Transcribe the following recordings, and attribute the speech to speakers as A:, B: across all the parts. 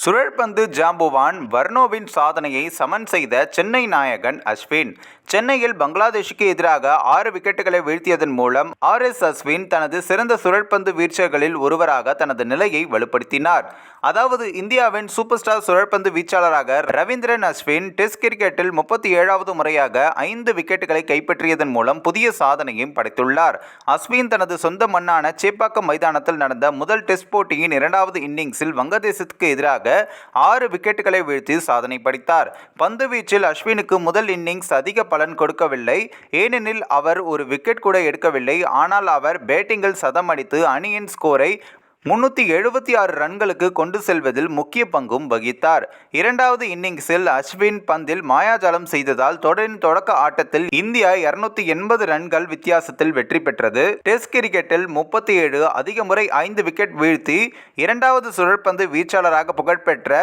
A: சுழற்பந்து ஜாம்புவான் வர்னோவின் சாதனையை சமன் செய்த சென்னை நாயகன் அஸ்வின். சென்னையில் பங்களாதேஷுக்கு எதிராக ஆறு விக்கெட்டுகளை வீழ்த்தியதன் மூலம் ஆர் எஸ் அஸ்வின் தனது சிறந்த சுழற்பந்து வீச்சர்களில் ஒருவராக தனது நிலையை வலுப்படுத்தினார் அதாவது இந்தியாவின் சூப்பர் ஸ்டார் சுழற்பந்து வீச்சாளராக ரவீந்திரன் அஸ்வின் டெஸ்ட் கிரிக்கெட்டில் முப்பத்தி ஏழாவது முறையாக ஐந்து விக்கெட்டுகளை கைப்பற்றியதன் மூலம் புதிய சாதனையும் படைத்துள்ளார். அஸ்வின் தனது சொந்த மண்ணான சேப்பாக்கம் மைதானத்தில் நடந்த முதல் டெஸ்ட் போட்டியின் இரண்டாவது இன்னிங்ஸில் வங்கதேசத்துக்கு எதிராக ஆறு விக்கெட்டுகளை வீழ்த்தி சாதனை படைத்தார். பந்து வீச்சில் அஸ்வினுக்கு முதல் இன்னிங்ஸ் அதிக பலன் கொடுக்கவில்லை. ஏனெனில் அவர் ஒரு விக்கெட் கூட எடுக்கவில்லை. ஆனால் அவர் பேட்டிங்கில் சதம் அடித்து அணியின் ஸ்கோரை முன்னூற்றி எழுபத்தி ஆறு ரன்களுக்கு கொண்டு செல்வதில் முக்கிய பங்கும் வகித்தார். இரண்டாவது இன்னிங்ஸில் அஸ்வின் பந்தில் மாயாஜாலம் செய்ததால் தொடரின் தொடக்க ஆட்டத்தில் இந்தியா இருநூத்தி எண்பது ரன்கள் வித்தியாசத்தில் வெற்றி பெற்றது. டெஸ்ட் கிரிக்கெட்டில் முப்பத்தி ஏழு அதிக முறை ஐந்து விக்கெட் வீழ்த்தி இரண்டாவது சுழற்பந்து வீச்சாளராக புகழ்பெற்ற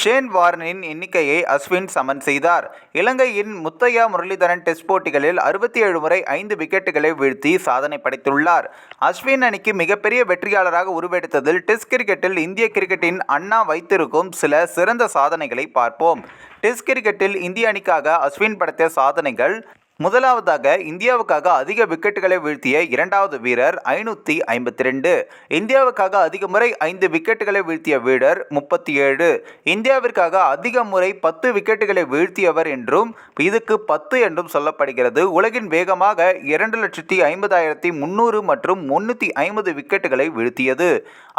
A: ஷேன் வார்னின் எண்ணிக்கையை அஸ்வின் சமன் செய்தார். இலங்கையின் முத்தையா முரளிதரன் டெஸ்ட் போட்டிகளில் அறுபத்தி ஏழு முறை ஐந்து விக்கெட்டுகளை வீழ்த்தி சாதனை படைத்துள்ளார். அஸ்வின் அணிக்கு மிகப்பெரிய வெற்றியாளராக உருவெடுத்ததில் டெஸ்ட் கிரிக்கெட்டில் இந்திய கிரிக்கெட்டின் அண்ணா வைத்திருக்கும் சில சிறந்த சாதனைகளை பார்ப்போம். டெஸ்ட் கிரிக்கெட்டில் இந்திய அணிக்காக அஸ்வின் படைத்த சாதனைகள் முதலாவதாக இந்தியாவுக்காக அதிக விக்கெட்டுகளை வீழ்த்திய இரண்டாவது வீரர் ஐநூற்றி ஐம்பத்தி ரெண்டு இந்தியாவுக்காக அதிக முறை ஐந்து விக்கெட்டுகளை வீழ்த்திய வீரர் முப்பத்தி ஏழு இந்தியாவிற்காக அதிக முறை பத்து விக்கெட்டுகளை வீழ்த்தியவர் என்றும் இதுக்கு பத்து என்றும் சொல்லப்படுகிறது. உலகின் வேகமாக இரண்டு லட்சத்தி ஐம்பதாயிரத்தி முந்நூறு மற்றும் முன்னூற்றி ஐம்பது விக்கெட்டுகளை வீழ்த்தியது.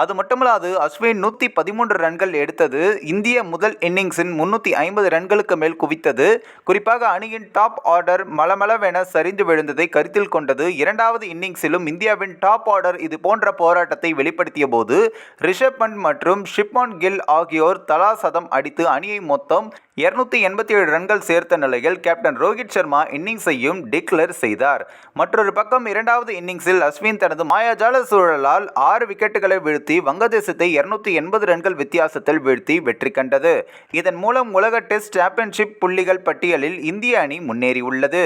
A: அது மட்டுமல்லாது அஸ்வின் நூற்றி பதிமூன்று ரன்கள் எடுத்தது. இந்திய முதல் இன்னிங்ஸின் முன்னூற்றி ஐம்பது ரன்களுக்கு மேல் குவித்தது. குறிப்பாக அணியின் டாப் ஆர்டர் மலமளவென சரிந்து விழுந்ததை கருத்தில் கொண்டது இரண்டாவது இன்னிங்ஸிலும் இந்தியாவின் டாப் ஆர்டர் இது போன்ற போராட்டத்தை வெளிப்படுத்திய போது ரிஷப் பண்ட் மற்றும் ஷிப்மான் கில் ஆகியோர் தலா சதம் அடித்து அணியை மொத்தம் இருநூத்தி எண்பத்தி ஏழு ரன்கள் சேர்த்த நிலையில் கேப்டன் ரோஹித் சர்மா இன்னிங்ஸையும் டிக்ளேர் செய்தார். மற்றொரு பக்கம் இரண்டாவது இன்னிங்ஸில் அஸ்வின் தனது மாயாஜால சூழலால் ஆறு விக்கெட்டுகளை வீழ்த்தி வங்கதேசத்தை இருநூத்தி எண்பது ரன்கள் வித்தியாசத்தில் வீழ்த்தி வெற்றி கண்டது. இதன் மூலம் உலக டெஸ்ட் சாம்பியன்ஷிப் புள்ளிகள் பட்டியலில் இந்திய அணி முன்னேறியுள்ளது.